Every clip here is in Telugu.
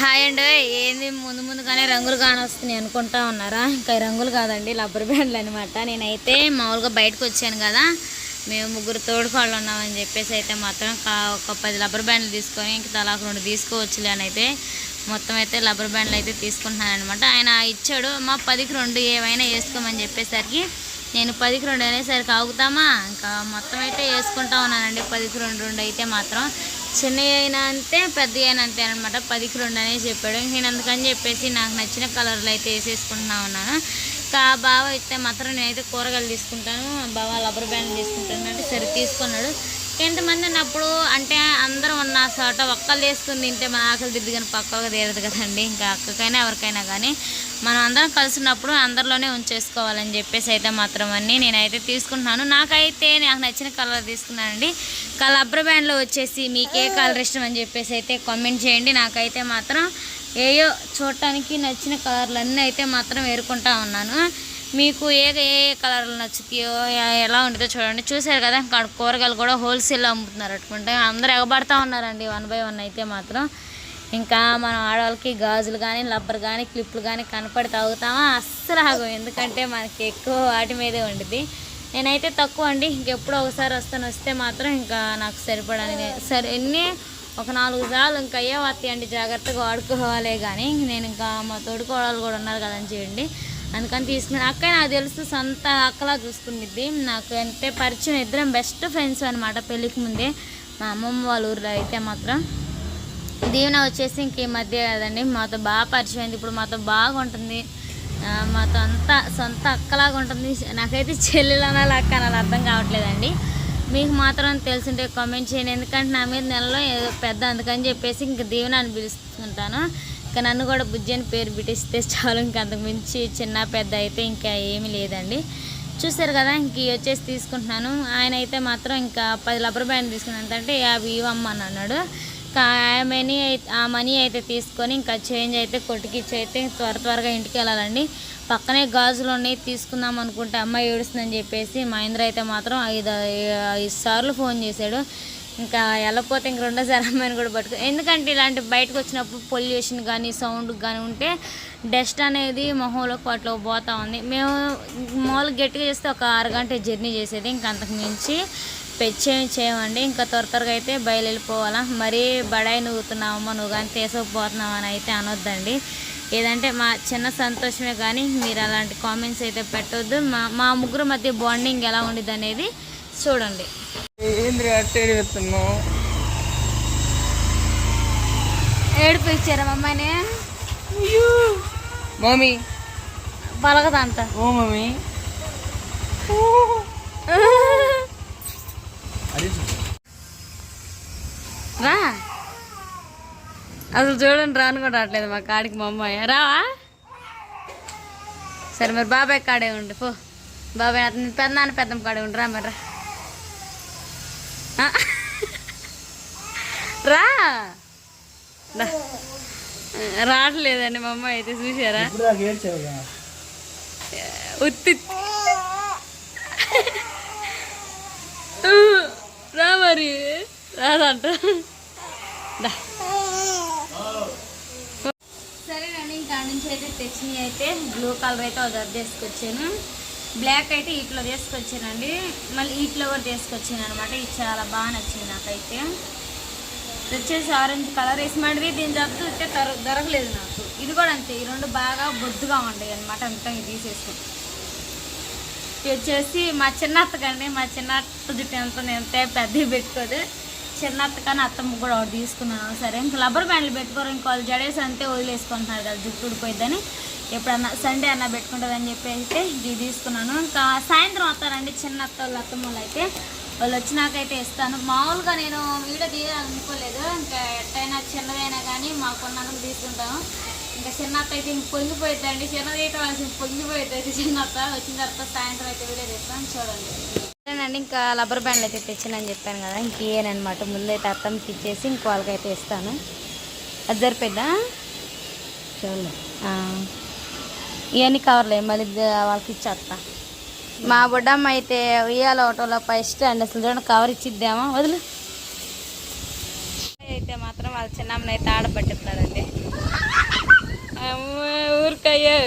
హాయ్ అండి. ఏంది ముందు ముందుగానే రంగులు కానొస్తున్నాయి అనుకుంటా ఉన్నారా? ఇంకా రంగులు కాదండి రబ్బర్ బ్యాండ్లు అనమాట నేనైతే మామూలుగా బయటకు వచ్చాను కదా మేము ముగ్గురు తోడుకోళ్ళు ఉన్నామని చెప్పేసి అయితే మాత్రం ఒక పది రబ్బర్ బ్యాండ్లు తీసుకొని ఇంకా తలాకు రెండు తీసుకోవచ్చులే అని అయితే మొత్తం అయితే రబ్బర్ బ్యాండ్లు అయితే తీసుకుంటున్నాను అనమాట ఆయన ఇచ్చాడు మా పదికి రెండు ఏమైనా వేసుకోమని చెప్పేసరికి నేను పదికి రెండు అనేసరికి ఆగుతామా? ఇంకా మొత్తం అయితే వేసుకుంటా ఉన్నానండి. పదికి రెండు రెండు అయితే మాత్రం చిన్న అయినా అంతే పెద్ద అయినా అంతే అనమాట పదికి రెండు అనేది చెప్పాడు. నేను అందుకని చెప్పేసి నాకు నచ్చిన కలర్లు అయితే వేసేసుకుంటున్నా ఉన్నాను. ఇంకా ఆ బావ అయితే మాత్రం నేనైతే కూరగాయలు తీసుకుంటాను. బావ లబ్బర్ బ్యాండ్ తీసుకుంటాను. అంటే సరే తీసుకున్నాడు. ఎంతమంది ఉన్నప్పుడు అంటే అందరం ఉన్న చోట ఒక్కళ్ళు వేసుకుని తింటే మన ఆకలి దిద్దు కానీ పక్కగా తీరదు కదండి. ఇంకా అక్కకైనా ఎవరికైనా కానీ మనం అందరం కలిసినప్పుడు అందరిలోనే ఉంచేసుకోవాలని చెప్పేసి అయితే మాత్రం అన్నీ నేనైతే తీసుకుంటున్నాను. నాకైతే నాకు నచ్చిన కలర్ తీసుకున్నానండి. కలర్ బ్యాండ్లో వచ్చేసి మీకు ఏ కలర్ ఇష్టం అని చెప్పేసి అయితే కామెంట్ చేయండి. నాకైతే మాత్రం ఏయో చూడటానికి నచ్చిన కలర్లు అన్నీ అయితే మాత్రం వేరుకుంటా ఉన్నాను. మీకు ఏ ఏ కలర్లు నచ్చుతాయో ఎలా ఉంటుందో చూడండి. చూసారు కదా ఇంకా కూరగాయలు కూడా హోల్సేల్లో అమ్ముతున్నారు అట్టుకుంటే అందరూ ఎగబడతా ఉన్నారండి వన్ బై వన్ అయితే మాత్రం. ఇంకా మనం ఆడవాళ్ళకి గాజులు కానీ లబ్బర్ కానీ క్లిప్లు కానీ కనపడి తాగుతామా? అస్సలు ఆగం. ఎందుకంటే మనకి ఎక్కువ వాటి మీదే ఉండిద్ది. నేనైతే తక్కువ అండి. ఇంకెప్పుడో ఒకసారి వస్తాను వస్తే మాత్రం ఇంకా నాకు సరిపడని సరే ఎన్ని? ఒక నాలుగు సార్లు ఇంకా అయ్యే వస్తాయండి. జాగ్రత్తగా వాడుకోవాలే కానీ నేను ఇంకా మా తోడుకోడలు కూడా ఉన్నారు కదని చేయండి అందుకని తీసుకుని అక్క నాకు తెలుసు సొంత అక్కలా చూసుకునిద్ది నాకు అంటే పరిచయం ఇద్దరం బెస్ట్ ఫ్రెండ్స్ అనమాట పెళ్ళికి ముందే. మా అమ్మమ్మ వాళ్ళ ఊర్లో అయితే మాత్రం. దీవెన వచ్చేసి ఇంక ఈ మధ్య కదండి మాతో బాగా పరిచయం అయింది. ఇప్పుడు మాతో బాగుంటుంది. మాతో అంతా సొంత అక్కలాగా ఉంటుంది. నాకైతే చెల్లెలు అనాలి అక్క అనాలి అర్థం కావట్లేదండి. మీకు మాత్రం తెలిసింటే కామెంట్ చేయండి. ఎందుకంటే నా మీద నెలలో ఏదో పెద్ద అందుకని చెప్పేసి ఇంక దీవెన అని పిలుస్తుంటాను. ఇంకా నన్ను కూడా బుజ్జి అని పేరు పెట్టిస్తే చాలు ఇంకా అంతకు మించి చిన్న పెద్ద అయితే ఇంకా ఏమీ లేదండి. చూసారు కదా ఇంక వచ్చేసి తీసుకుంటున్నాను. ఆయన అయితే మాత్రం ఇంకా పది లబ్బర్ బ్యాండ్ తీసుకున్నాను అంటే యాభై ఇవ్వమ్మని అన్నాడు. ఇంకా ఆ మనీ అయితే ఆ మనీ అయితే తీసుకొని ఇంకా చేంజ్ అయితే కొట్టుకిచ్చి అయితే త్వర త్వరగా ఇంటికి వెళ్ళాలండి. పక్కనే గాజులు ఉన్నాయి తీసుకుందాం అనుకుంటే అమ్మాయి ఏడుస్తుందని చెప్పేసి మహేంద్ర అయితే మాత్రం ఐదు ఐదు సార్లు ఫోన్ చేశాడు. ఇంకా వెళ్ళకపోతే ఇంక రెండోసారి అమ్మాయిని కూడా పట్టుకో. ఎందుకంటే ఇలాంటి బయటకు వచ్చినప్పుడు పొల్యూషన్ కానీ సౌండ్ కానీ ఉంటే డస్ట్ అనేది మొహంలోకి అట్లా పోతా ఉంది. మేము మామూలుగా గట్టిగా చేస్తే ఒక అరగంట జర్నీ చేసేది. ఇంకా అంతకు మించి పెచ్చేమి చేయమండి. ఇంకా త్వర త్వరగా అయితే బయలుపోవాలా మరీ బడాయి నువ్వుతున్నావమ్మా నువ్వు కానీ తీసుకుపోతున్నావు అని అయితే అనొద్దండి. ఏదంటే మా చిన్న సంతోషమే కానీ మీరు అలాంటి కామెంట్స్ అయితే పెట్టొద్దు. మా మా ముగ్గురు మధ్య బాండింగ్ ఎలా ఉండిద్ది అనేది చూడండి. ఏంద్రి అట్టే ఎడుగుతున్నావు ఏడుపు ఇచ్చారా మమ్మల్ని మమ్మీ. పలకదంట ఓ మమ్మీ. రా. అసలు చూడండి రాను కూడా రావట్లేదు మా కాడికి మా అమ్మాయి. రావా? సరే మరి బాబాయ్ కాడే ఉండు పో. బాబాయ్ అతని పెద్ద నాన్న పెద్దమ్మ కాడే ఉండు రా మరి రా. రా. రావట్లేదండి మా అమ్మాయి అయితే చూసారా ఉత్తి. రా మరి. రాదంట. సరేనండి ఇంకా నుంచి అయితే తెచ్చినవి అయితే బ్లూ కలర్ అయితే ఒక జత తీసుకొచ్చాను బ్లాక్ అయితే ఇట్లా తీసుకొచ్చానండి. మళ్ళీ ఈ కూడా తీసుకొచ్చాను అనమాట ఇది చాలా బాగా నచ్చింది నాకైతే. ఇది వచ్చేసి ఆరెంజ్ కలర్ వేసి మాడివి దీని జత చూస్తే దొరకలేదు నాకు. ఇది కూడా అంతే. ఈ రెండు బాగా బొద్దుగా ఉంటాయి అనమాట అంతా ఇది తీసేసుకుంటాం ఇది వచ్చేసి మా చిన్న అత్తకండి మా చిన్నత్త జుట్టు ఎంత ఎంత పెద్దవి పెట్టుకోదు. చిన్నత్త కానీ అత్తమ్మ కూడా ఒకటి తీసుకున్నాను. సరే ఇంకా రబ్బర్ బ్యాండ్లు పెట్టుకోరు. ఇంకో వాళ్ళు జడేసి అంతే వదిలేసుకుంటున్నారు కదా జుట్టు ఊడిపోయిద్దని. ఎప్పుడన్నా సండే అన్న పెట్టుకుంటుందని చెప్పి అయితే ఇది తీసుకున్నాను. ఇంకా సాయంత్రం వస్తారండి చిన్న అత్త వాళ్ళు అత్తమ్మ వాళ్ళు అయితే వాళ్ళు వచ్చినాకైతే ఇస్తాను. మామూలుగా నేను వీడియో తీయాలనుకోలేదు. ఇంకా ఎట్టయినా చిన్నదైనా కానీ మాకున్నందుకు తీసుకుంటాను. ఇంకా చిన్న అత్త అయితే ఇంక పొంగిపోయిద్దండి. చిన్నది అయితే వాళ్ళకి పొంగిపోయిద్ది అయితే చిన్న అత్త వచ్చిన తర్వాత సాయంత్రం అయితే వీడియో తీస్తాను. చూడండి. సరేనండి ఇంకా రబ్బర్ బ్యాండ్లు అయితే తెచ్చానని చెప్పాను కదా. ఇంక ఇయ్యనమాట ముందైతే అత్తమ్మకి ఇచ్చేసి ఇంకో వాళ్ళకైతే ఇస్తాను. అది సరిపోద్దా చూడండి ఇవన్నీ కవర్లే మళ్ళీ వాళ్ళకి ఇచ్చేస్తా మా బుడ్డమ్మ అయితే ఉయ్యాల ఆటోలో ఫస్ట్ అండ్ అసలు చూడండి కవర్ ఇచ్చిద్దామా వదిలు. అయితే మాత్రం వాళ్ళ చిన్నమ్మని అయితే ఆడపట్టిస్తున్నాడండి ఊరికాయ ఊరికయ్యో.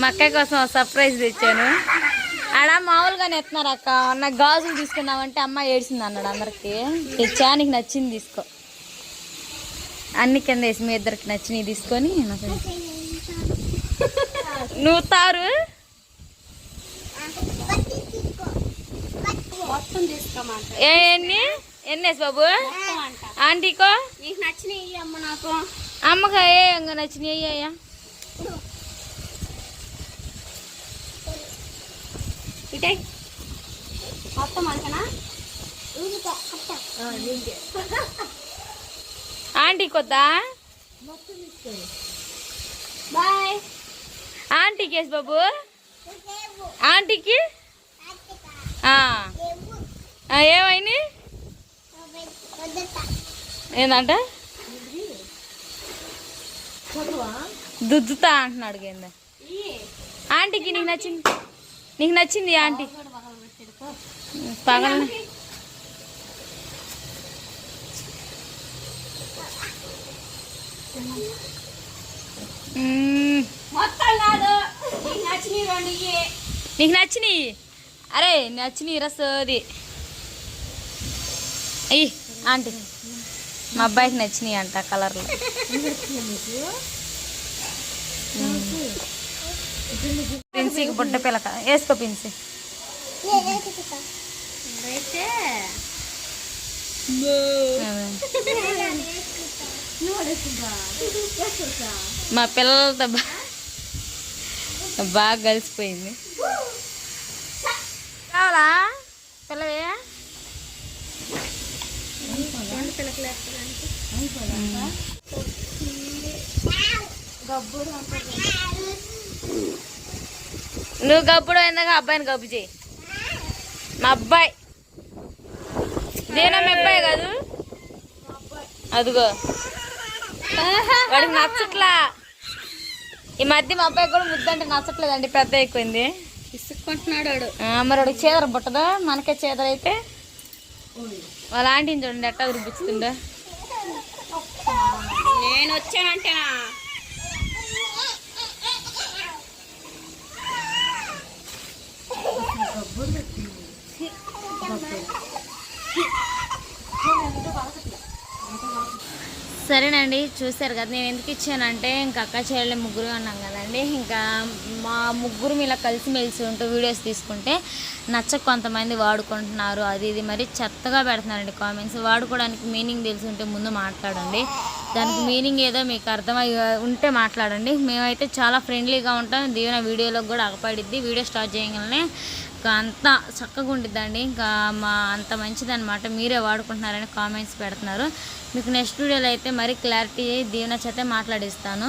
మా అక్క కోసం సర్ప్రైజ్ తెచ్చాను. ఆడ మామూలుగానే ఎత్తున్నారు అక్క అన్న గాజులు తీసుకున్నామంటే అమ్మ ఏడ్చింది అన్నాడు అందరికి. తెచ్చా నీకు నచ్చింది తీసుకో. అన్ని కింద వేసి మీ ఇద్దరికి నచ్చినవి తీసుకొని నాకు నువ్వు తారు. ఎన్ని? ఎన్ని వేసి బాబు? ఆంటీకో? నీకు నచ్చినవి అమ్మ నాకు అమ్మకి ఏ ఇంకా నచ్చినాయి అయ్యా ఇటే. మొత్తం అంతనా? ఆంటీకి వద్దా బాయ్. ఆంటీకి వేసి బాబు? ఆంటీకి? ఏమైంది? ఏందంట? దుద్దుతా అంటున్నాడు కింద ఆంటీకి నీకు నచ్చింది? నీకు నచ్చింది ఆంటీ? పగల మొత్తం కాదు. నీకు నచ్చినవి రెండు ఇయ్యి. నీకు నచ్చినాయి అరే నచ్చినాయి రసోది అయ్యి ఆంటీ. మా అబ్బాయికి నచ్చినాయి అంట కలర్లో. పిన్సీకి బుడ్డ పిల్లక వేసుకో పిన్సీ అయితే మా పిల్లలతో బాగా కలిసిపోయింది. కావాలా? పిల్లవే? నువ్వు గప్పుడు అయిందాక అబ్బాయిని గబ్బు చేయి. మా అబ్బాయి. దేనా మీ అబ్బాయి కాదు. అదిగో. వాడికి నచ్చట్లా. ఈ మధ్య మా అబ్బాయి కూడా ముద్దంటే నచ్చట్లేదండి పెద్ద అయిపోయింది ఇసుక్కుంటున్నాడు వాడు. ఆ, మరి వాడికి చీదర పుట్టదా? మనకే చీదర అయితే వాళ్ళ ఆంటీని చూడండి ఎట్టా నేను వచ్చానంటేనా? సరేనండి చూశారు కదా నేను ఎందుకు ఇచ్చానంటే ఇంకా అక్క చెల్లెలు ముగ్గురు అన్నాం కదండి. ఇంకా మా ముగ్గురు ఇలా కలిసిమెలిసి ఉంటూ వీడియోస్ తీసుకుంటే నచ్చక కొంతమంది వాడుకుంటున్నారు. అది ఇది మరి చెత్తగా పెడుతున్నారండి కామెంట్స్ వాడుకోవడానికి మీనింగ్ తెలిసి ఉంటే ముందు మాట్లాడండి. దానికి మీనింగ్ ఏదో మీకు అర్థమై ఉంటే మాట్లాడండి. మేమైతే చాలా ఫ్రెండ్లీగా ఉంటాం. దీవెన వీడియోలోకి కూడా అగపడిద్ది వీడియో స్టార్ట్ చేయగలనే ఇంకా అంత చక్కగా ఉండిద్దండి. ఇంకా మా అంత మంచిదన్నమాట. మీరే వాడుకుంటున్నారని కామెంట్స్ పెడుతున్నారు. మీకు నెక్స్ట్ వీడియోలో అయితే మరీ క్లారిటీ దీవెన చేతే మాట్లాడిస్తాను.